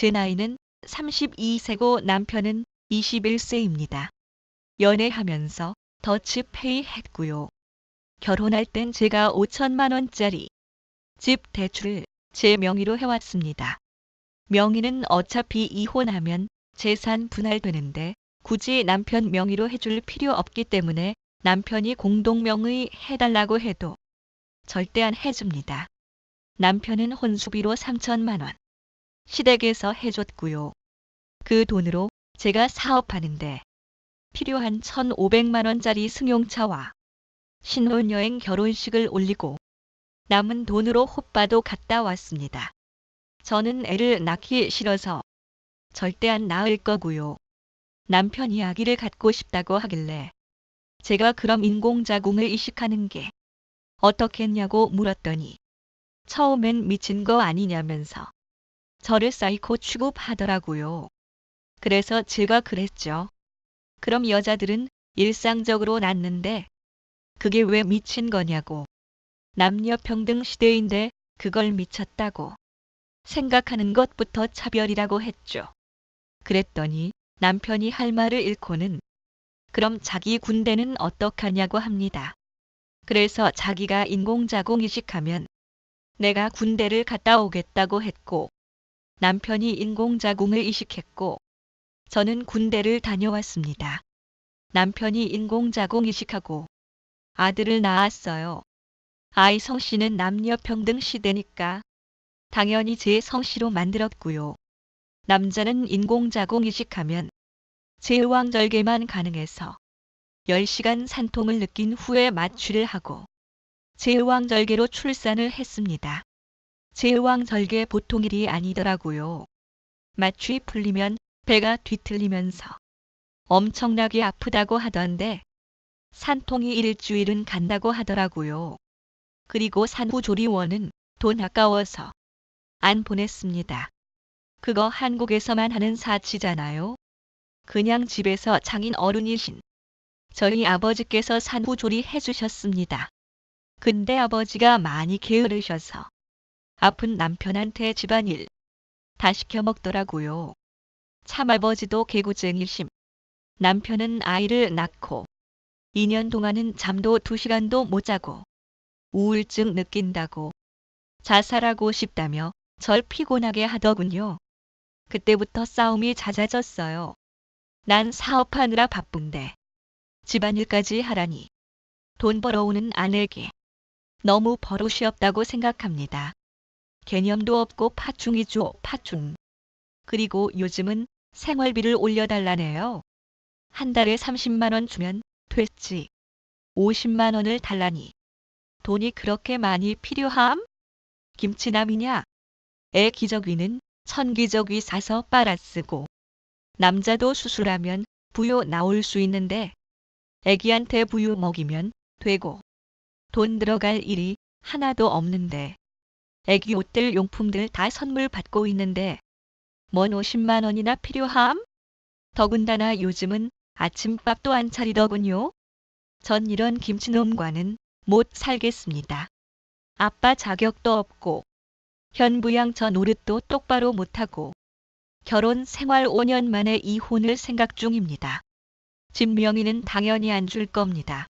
제 나이는 32세고 남편은 21세입니다. 연애하면서 더치페이 했고요. 결혼할 땐 제가 5천만 원짜리 집 대출을 제 명의로 해왔습니다. 명의는 어차피 이혼하면 재산 분할되는데 굳이 남편 명의로 해줄 필요 없기 때문에 남편이 공동명의 해달라고 해도 절대 안 해줍니다. 남편은 혼수비로 3천만 원 시댁에서 해줬고요. 그 돈으로 제가 사업하는데 필요한 1,500만 원짜리 승용차와 신혼여행 결혼식을 올리고 남은 돈으로 호빠도 갔다 왔습니다. 저는 애를 낳기 싫어서 절대 안 낳을 거고요. 남편이 아기를 갖고 싶다고 하길래 제가 그럼 인공자궁을 이식하는 게 어떻겠냐고 물었더니 처음엔 미친 거 아니냐면서 저를 사이코 취급하더라고요. 그래서 제가 그랬죠. 그럼 여자들은 일상적으로 낳는데 그게 왜 미친 거냐고. 남녀 평등 시대인데 그걸 미쳤다고 생각하는 것부터 차별이라고 했죠. 그랬더니 남편이 할 말을 잃고는 그럼 자기 군대는 어떡하냐고 합니다. 그래서 자기가 인공자궁 이식하면 내가 군대를 갔다 오겠다고 했고 남편이 인공자궁을 이식했고 저는 군대를 다녀왔습니다. 남편이 인공자궁 이식하고 아들을 낳았어요. 아이 성씨는 남녀평등 시대니까 당연히 제 성씨로 만들었고요. 남자는 인공자궁 이식하면 제왕절개만 가능해서 10시간 산통을 느낀 후에 마취를 하고 제왕절개로 출산을 했습니다. 제왕 절개 보통 일이 아니더라고요. 마취 풀리면 배가 뒤틀리면서 엄청나게 아프다고 하던데 산통이 일주일은 간다고 하더라고요. 그리고 산후조리원은 돈 아까워서 안 보냈습니다. 그거 한국에서만 하는 사치잖아요. 그냥 집에서 장인 어른이신 저희 아버지께서 산후조리 해주셨습니다. 근데 아버지가 많이 게으르셔서 아픈 남편한테 집안일 다 시켜 먹더라고요. 참 아버지도 개구쟁이심. 남편은 아이를 낳고 2년 동안은 잠도 2시간도 못 자고 우울증 느낀다고 자살하고 싶다며 절 피곤하게 하더군요. 그때부터 싸움이 잦아졌어요. 난 사업하느라 바쁜데 집안일까지 하라니 돈 벌어오는 아내에게 너무 버릇이 없다고 생각합니다. 개념도 없고 파충이죠, 파충. 그리고 요즘은 생활비를 올려달라네요. 한 달에 30만 원 주면 됐지. 50만 원을 달라니. 돈이 그렇게 많이 필요함? 김치남이냐? 애 기저귀는 천기저귀 사서 빨아쓰고. 남자도 수술하면 부유 나올 수 있는데 애기한테 부유 먹이면 되고 돈 들어갈 일이 하나도 없는데 애기 옷들 용품들 다 선물 받고 있는데 뭔 50만 원이나 필요함? 더군다나 요즘은 아침밥도 안 차리더군요. 전 이런 김치놈과는 못 살겠습니다. 아빠 자격도 없고 현부양 저 노릇도 똑바로 못하고 결혼 생활 5년 만에 이혼을 생각 중입니다. 집 명의는 당연히 안 줄 겁니다.